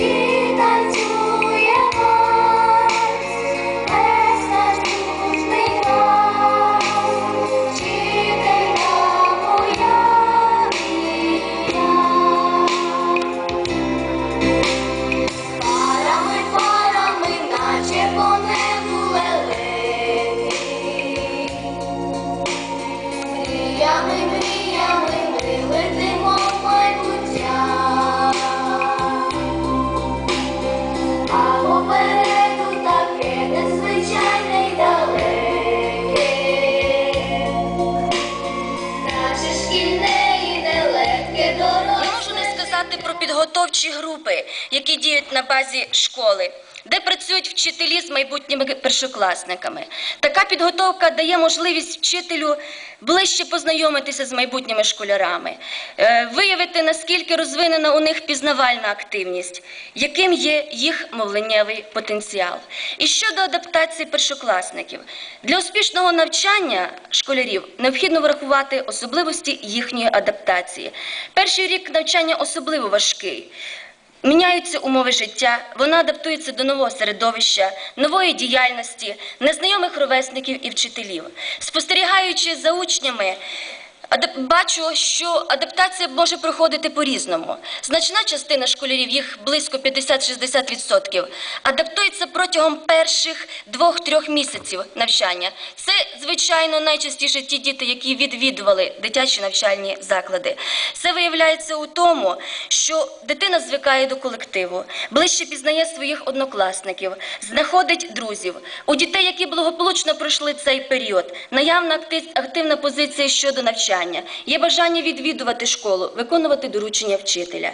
yeah. Сказати про підготовчі групи, які діють на базі школи, де працюють вчителі з майбутніми першокласниками. Така підготовка дає можливість вчителю ближче познайомитися з майбутніми школярами, е, виявити, наскільки розвинена у них пізнавальна активність, яким є їх мовленнєвий потенціал. І щодо адаптації першокласників, для успішного навчання школярів необхідно врахувати особливості їхньої адаптації. Перший рік навчання особливо важкий. Міняються умови життя, вона адаптується до нового середовища, нової діяльності, незнайомих ровесників і вчителів. Спостерігаючи за учнями, бачу, що адаптація може проходити по-різному. Значна частина школярів, їх близько 50-60%, адаптується протягом перших двох-трьох місяців навчання. Це, звичайно, найчастіше ті діти, які відвідували дитячі навчальні заклади. Це виявляється у тому, що дитина звикає до колективу, ближче пізнає своїх однокласників, знаходить друзів. У дітей, які благополучно пройшли цей період, наявна акти- активна позиція щодо навчання, є бажання відвідувати школу, виконувати доручення вчителя.